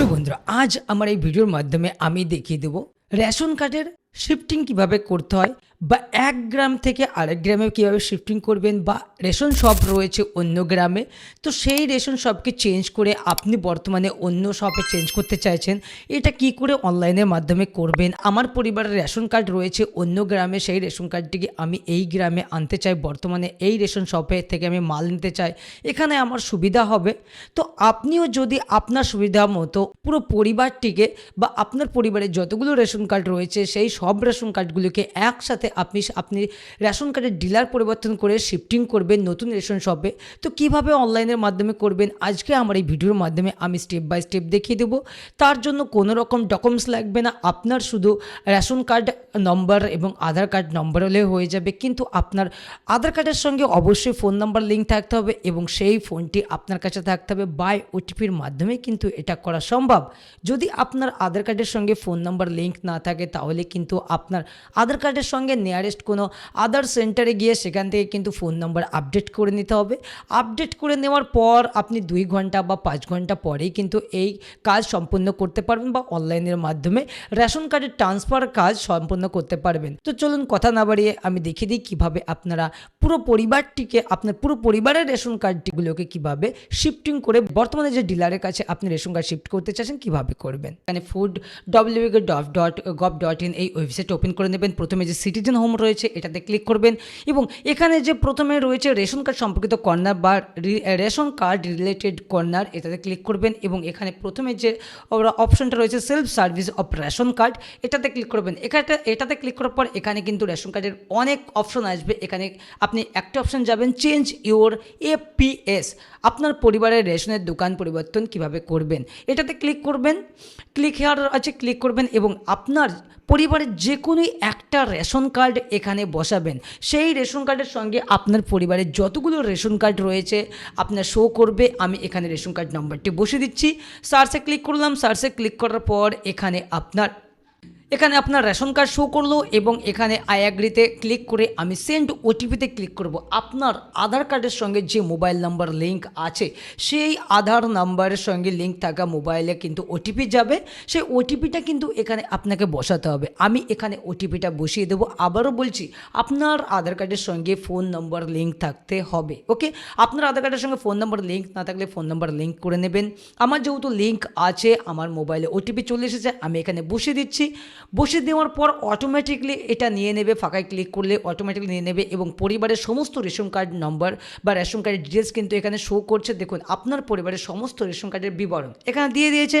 ওই বন্ধুরা, আজ আমার এই ভিডিওর মাধ্যমে আমি দেখিয়ে দেব রেশন কার্ডের শিফটিং কীভাবে করতে হয় বা এক গ্রাম থেকে আরেক গ্রামে কীভাবে শিফটিং করবেন বা রেশন শপ রয়েছে অন্য গ্রামে, তো সেই রেশন শপকে চেঞ্জ করে আপনি বর্তমানে অন্য শপে চেঞ্জ করতে চাইছেন, এটা কি করে অনলাইনের মাধ্যমে করবেন? আমার পরিবারের রেশন কার্ড রয়েছে অন্য গ্রামে, সেই রেশন কার্ডটিকে আমি এই গ্রামে আনতে চাই, বর্তমানে এই রেশন শপে থেকে আমি মাল নিতে চাই, এখানে আমার সুবিধা হবে। তো আপনিও যদি আপনার সুবিধা মতো পুরো পরিবারটিকে বা আপনার পরিবারের যতগুলো রেশন কার্ড রয়েছে, সেই সব রেশন কার্ডগুলোকে একসাথে আপনি আপনি রেশন কার্ডের ডিলার পরিবর্তন করে শিফটিং করবেন নতুন রেশন শপে, তো কীভাবে অনলাইনের মাধ্যমে করবেন? আজকে আমার এই ভিডিওর মাধ্যমে আমি স্টেপ বাই স্টেপ দেখিয়ে দেবো। তার জন্য কোনো রকম ডকুমেন্টস লাগবে না, আপনার শুধু রেশন কার্ড নম্বর এবং আধার কার্ড নম্বর হলে হয়ে যাবে। কিন্তু আপনার আধার কার্ডের সঙ্গে অবশ্যই ফোন নাম্বার লিঙ্ক থাকতে হবে এবং সেই ফোনটি আপনার কাছে থাকতে হবে। বাই ওটিপির মাধ্যমে কিন্তু এটা করা সম্ভব। যদি আপনার আধার কার্ডের সঙ্গে ফোন নাম্বার লিঙ্ক না থাকে, তাহলে কিন্তু আপনার আধার কার্ডের সঙ্গে নিয়ারেস্ট কোনো আধার সেন্টারে গিয়ে সেখান থেকে কিন্তু ফোন নাম্বার আপডেট করে নিতে হবে। আপডেট করে নেওয়ার পর আপনি দুই ঘণ্টা বা পাঁচ ঘণ্টা পরেই কিন্তু এই কাজ সম্পূর্ণ করতে পারবেন বা অনলাইনের মাধ্যমে রেশন কার্ডের ট্রান্সফার কাজ সম্পূর্ণ করতে পারবেন। তো চলুন কথা না বাড়িয়ে আমি দেখিয়ে দিই কীভাবে আপনারা পুরো পরিবারটিকে, আপনার পুরো পরিবারের রেশন কার্ডটিগুলোকে কীভাবে শিফটিং করে বর্তমানে যে ডিলারের কাছে আপনি রেশন কার্ড শিফট করতে চাচ্ছেন কীভাবে করবেন? এখানে food W dot dot gov dot in এই ওয়েবসাইট ওপেন করে নেবেন। প্রথমে যে সিটিজেন হোম রয়েছে, এটাতে ক্লিক করবেন। এবং এখানে যে প্রথমে রয়েছে রেশন কার্ড সম্পর্কিত কর্নার বা রেশন কার্ড রিলেটেড কর্নার, এটাতে ক্লিক করবেন এবং এখানে প্রথমে যে অপশনটা রয়েছে self service of ration card এটাতে ক্লিক করবেন। এখানে এটাতে ক্লিক করার পর এখানে কিন্তু রেশন কার্ডের অনেক অপশন আসবে। এখানে আপনি একটা অপশন যাবেন চেঞ্জ ইউর এপিএস আপনার পরিবারের রেশনের দোকান পরিবর্তন কীভাবে করবেন? এটাতে ক্লিক করবেন। ক্লিক হেয়ার আছে ক্লিক করবেন এবং আপনার পরিবারের যে কোনো একটা রেশন কার্ড এখানে বসাবেন। সেই রেশন কার্ডের সঙ্গে আপনার পরিবারের যতগুলো রেশন কার্ড রয়েছে, আপনার শো করবে, আমি এখানে রেশন কার্ড নাম্বারটি বসে দিচ্ছি। সার্চে ক্লিক করলাম সার্চে ক্লিক করার পর এখানে আপনার এখানে আপনার রেশন কার্ড শো করল এবং এখানে আই অ্যাগ্রিতে ক্লিক করে আমি সেন্ড ওটিপিতে ক্লিক করব। আপনার আধার কার্ডের সঙ্গে যে মোবাইল নাম্বার লিঙ্ক আছে, সেই আধার নাম্বারের সঙ্গে লিঙ্ক থাকা মোবাইলে কিন্তু ওটিপি যাবে। সেই ওটিপিটা কিন্তু এখানে আপনাকে বসাতে হবে। আমি এখানে ওটিপিটা বসিয়ে দেবো। আবারও বলছি, আপনার আধার কার্ডের সঙ্গে ফোন নম্বর লিঙ্ক থাকতে হবে ওকে আপনার আধার কার্ডের সঙ্গে ফোন নাম্বার লিঙ্ক না থাকলে ফোন নাম্বার লিঙ্ক করে নেবেন। আমার যেহেতু লিঙ্ক আছে, আমার মোবাইলে ওটিপি চলে এসেছে, আমি এখানে বসিয়ে দিচ্ছি। বসিয়ে দেওয়ার পর অটোমেটিকলি এটা নিয়ে নেবে, ফাঁকায় ক্লিক করলে অটোমেটিকলি নিয়ে নেবে এবং পরিবারের সমস্ত রেশন কার্ড নম্বর বা রেশন কার্ডের ডিটেলস কিন্তু এখানে শো করছে। দেখুন, আপনার পরিবারের সমস্ত রেশন কার্ডের বিবরণ এখানে দিয়ে দিয়েছে।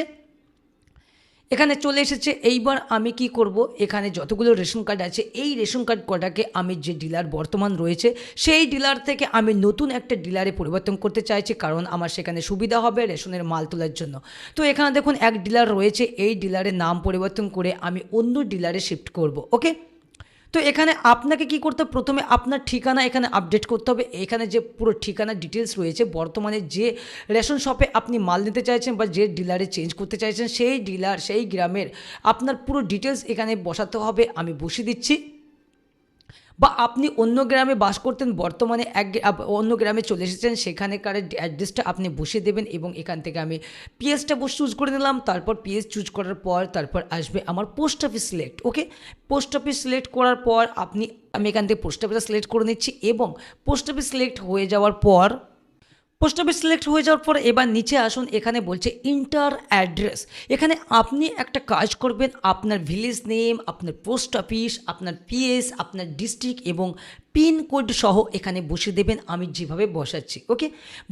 এখানে চলে এসেছে, এইবার আমি কি করব? এখানে যতগুলো রেশন কার্ড আছে, এই রেশন কার্ড কটাকে আমি যে ডিলার বর্তমান রয়েছে, সেই ডিলার থেকে আমি নতুন একটা ডিলারে পরিবর্তন করতে চাইছি, কারণ আমার সেখানে সুবিধা হবে রেশনের মাল তোলার জন্য। তো এখানে দেখুন, এক ডিলার রয়েছে, এই ডিলারের নাম পরিবর্তন করে আমি অন্য ডিলারে শিফট করব, ওকে? তো এখানে আপনাকে কি করতে হবে? প্রথমে আপনার ঠিকানা এখানে আপডেট করতে হবে। এখানে যে পুরো ঠিকানা ডিটেলস রয়েছে, বর্তমানে যে রেশন শপে আপনি মাল নিতে চাইছেন বা যে ডিলারে চেঞ্জ করতে চাইছেন, সেই ডিলার সেই গ্রামের আপনার পুরো ডিটেলস এখানে বসাতে হবে। আমি বসিয়ে দিচ্ছি। বা আপনি অন্য গ্রামে বাস করতেন, বর্তমানে এক অন্য গ্রামে চলে এসেছেন, সেখানেকার অ্যাড্রেসটা আপনি বসিয়ে দেবেন এবং এখান থেকে আমি পিএসটা বস চুজ করে নিলাম। তারপর পিএস চুজ করার পর তারপর আসবে আমার post office select okay post office select করার পর আপনি, আমি এখান থেকে পোস্ট অফিসটা সিলেক্ট করে নিচ্ছি এবং পোস্ট অফিস সিলেক্ট হয়ে যাওয়ার পর পোস্ট অফিস সিলেক্ট হয়ে যাওয়ার পর এবার নিচে আসুন, এখানে বলছে ইন্টার অ্যাড্রেস এখানে আপনি একটা কাজ করবেন, আপনার ভিলেজ নেম আপনার পোস্ট অফিস আপনার পিএস আপনার ডিস্ট্রিক্ট এবং পিনকোড সহ এখানে বসে দেবেন, আমি যেভাবে বসাচ্ছি, ওকে?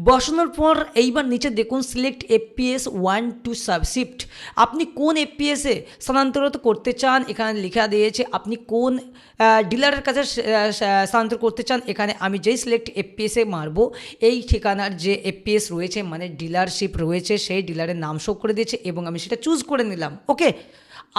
বসানোর পর এইবার নিচে দেখুন select FPS one two sub shift আপনি কোন এফপিএসে স্থানান্তরিত করতে চান, এখানে লেখা দিয়েছে, আপনি কোন ডিলারের কাছে স্থানান্তর করতে চান, এখানে আমি যেই সিলেক্ট এফপিএসে মারবো, এই ঠিকানার যে এফপিএস রয়েছে মানে ডিলারশিপ রয়েছে, সেই ডিলারের নাম শো করে দিয়েছে এবং আমি সেটা চুজ করে নিলাম, ওকে?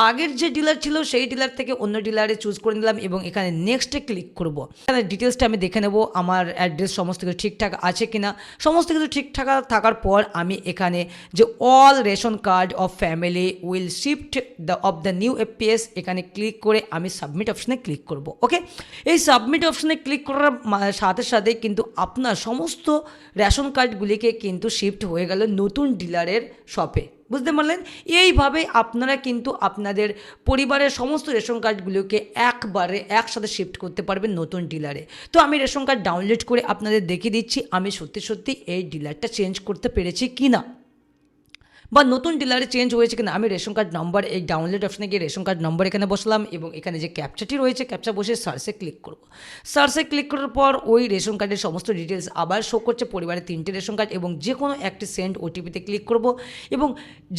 আগের যে ডিলার ছিল, সেই ডিলার থেকে অন্য ডিলারে চুজ করে নিলাম এবং এখানে নেক্সটে ক্লিক করব। এখানে ডিটেলসটা আমি দেখে নেব, আমার অ্যাড্রেস সমস্ত কিছু ঠিকঠাক আছে কিনা। সমস্ত কিছু ঠিকঠাক থাকার পর আমি এখানে যে all ration card of family will shift the of the new FPS এখানে ক্লিক করে আমি সাবমিট অপশানে ক্লিক করব ওকে এই সাবমিট অপশানে ক্লিক করার সাথে সাথে কিন্তু আপনার সমস্ত রেশন কার্ডগুলিকে কিন্তু শিফট হয়ে গেল নতুন ডিলারের শপে বুঝতে পারলেন? এইভাবে আপনারা কিন্তু আপনাদের পরিবারের সমস্ত রেশন কার্ডগুলোকে একবারে একসাথে শিফট করতে পারবেন নতুন ডিলারে তো আমি রেশন কার্ড ডাউনলোড করে আপনাদের দেখিয়ে দিচ্ছি, আমি সত্যি সত্যি এই ডিলারটা চেঞ্জ করতে পেরেছি কি না বা নতুন ডিলারে চেঞ্জ হয়েছে কিনা, আমি রেশন কার্ড নম্বর এই ডাউনলোড অপশনে গিয়ে রেশন কার্ড নম্বর এখানে বসলাম এবং এখানে যে ক্যাপচাটি রয়েছে ক্যাপচা বসে সার্চে ক্লিক করব। সার্চে ক্লিক করার পর ওই রেশন কার্ডের সমস্ত ডিটেলস আবার শো করছে পরিবারের তিনটে রেশন কার্ড এবং যে কোনো একটি সেন্ড ওটিপিতে ক্লিক করব এবং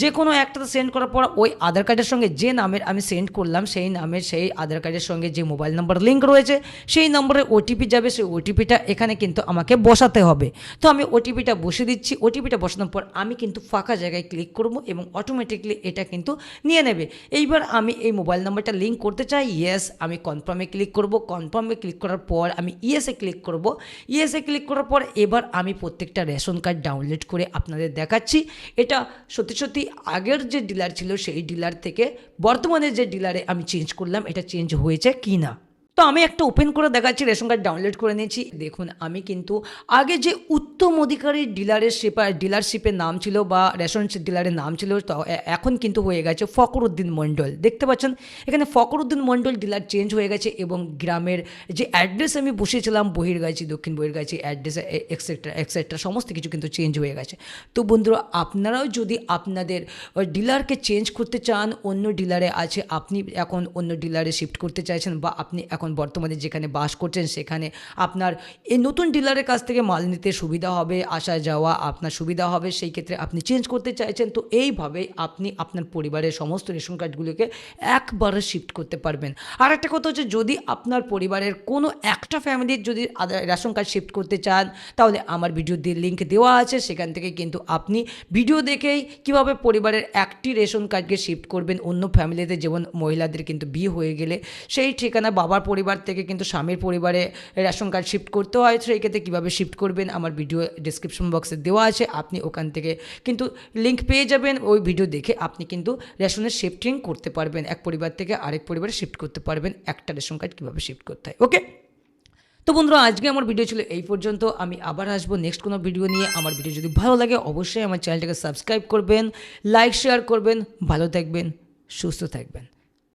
যে কোনো একটাতে সেন্ড করার পর ওই আধার কার্ডের সঙ্গে যে নামের আমি সেন্ড করলাম, সেই নামের সেই আধার কার্ডের সঙ্গে যে মোবাইল নাম্বার লিঙ্ক রয়েছে, সেই নম্বরে ওটিপি যাবে, সেই ওটিপিটা এখানে কিন্তু আমাকে বসাতে হবে। তো আমি ওটিপিটা বসে দিচ্ছি ওটিপিটা বসানোর পর আমি কিন্তু ফাঁকা জায়গায় ক্লিক করব এবং অটোমেটিকলি এটা কিন্তু নিয়ে নেবে। এইবার আমি এই মোবাইল নাম্বারটা লিঙ্ক করতে চাই। ইয়েস আমি কনফার্মে ক্লিক করব। কনফার্মে ক্লিক করার পর আমি ইয়েসে ক্লিক করব। ইয়েসে ক্লিক করার পর এবার আমি প্রত্যেকটা রেশন কার্ড ডাউনলোড করে আপনাদের দেখাচ্ছি। এটা সত্যি সত্যি আগের যে ডিলার ছিল, সেই ডিলার থেকে বর্তমানে যে ডিলারে আমি চেঞ্জ করলাম, এটা চেঞ্জ হয়েছে কি না তো আমি একটা ওপেন করে দেখাচ্ছি, রেশন কার্ড ডাউনলোড করে নিয়েছি। দেখুন, আমি কিন্তু আগে যে উত্তম অধিকারী ডিলারের শিপার ডিলারশিপের নাম ছিল বা রেশন ডিলারের নাম ছিল এখন কিন্তু হয়ে গেছে ফকরুদ্দিন মণ্ডল। দেখতে পাচ্ছেন, এখানে ফকরুদ্দিন মণ্ডল ডিলার চেঞ্জ হয়ে গেছে এবং গ্রামের যে অ্যাড্রেস আমি বসেছিলাম বহিরগাছি, দক্ষিণ বহিরগাছি অ্যাড্রেস এক্সেট্রা এক্সেট্রা সমস্ত কিছু কিন্তু চেঞ্জ হয়ে গেছে। তো বন্ধুরা, আপনারাও যদি আপনাদের ডিলারকে চেঞ্জ করতে চান, অন্য ডিলারে আছে, আপনি এখন অন্য ডিলারে শিফট করতে চাইছেন বা আপনি এখন বর্তমানে যেখানে বাস করছেন, সেখানে আপনার এই নতুন ডিলারের কাছ থেকে মাল নিতে সুবিধা হবে আসা যাওয়া আপনার সুবিধা হবে, সেই ক্ষেত্রে আপনি চেঞ্জ করতে চাইছেন, তো এইভাবেই আপনি আপনার পরিবারের সমস্ত রেশন কার্ডগুলোকে একবারে শিফট করতে পারবেন। আর একটা কথা হচ্ছে, যদি আপনার পরিবারের কোনো একটা ফ্যামিলির যদি রেশন কার্ড শিফট করতে চান, তাহলে আমার ভিডিও দিয়ে লিঙ্ক দেওয়া আছে, সেখান থেকে কিন্তু আপনি ভিডিও দেখেই কীভাবে পরিবারের একটি রেশন কার্ডকে শিফট করবেন, অন্য ফ্যামিলিতে যেমন মহিলাদের কিন্তু বিয়ে হয়ে গেলে, সেই ঠিকানা বাবার পরিবার থেকে কিন্তু স্বামীর পরিবারে রেশন কার্ড শিফট করতে হয় সেই ক্ষেত্রে কীভাবে শিফট করবেন? আমার ভিডিও ডিসক্রিপশন বক্সে দেওয়া আছে, আপনি ওখান থেকে কিন্তু লিঙ্ক পেয়ে যাবেন। ওই ভিডিও দেখে আপনি কিন্তু রেশনের শিফটিং করতে পারবেন। এক পরিবার থেকে আরেক পরিবারে শিফট করতে পারবেন, একটা রেশন কার্ড কীভাবে শিফট করতে হয় ওকে তো বন্ধুরা, আজকে আমার ভিডিও ছিল এই পর্যন্ত। আমি আবার আসব নেক্সট কোনো ভিডিও নিয়ে। আমার ভিডিও যদি ভালো লাগে, অবশ্যই আমার চ্যানেলটাকে সাবস্ক্রাইব করবেন লাইক শেয়ার করবেন। ভালো থাকবেন, সুস্থ থাকবেন।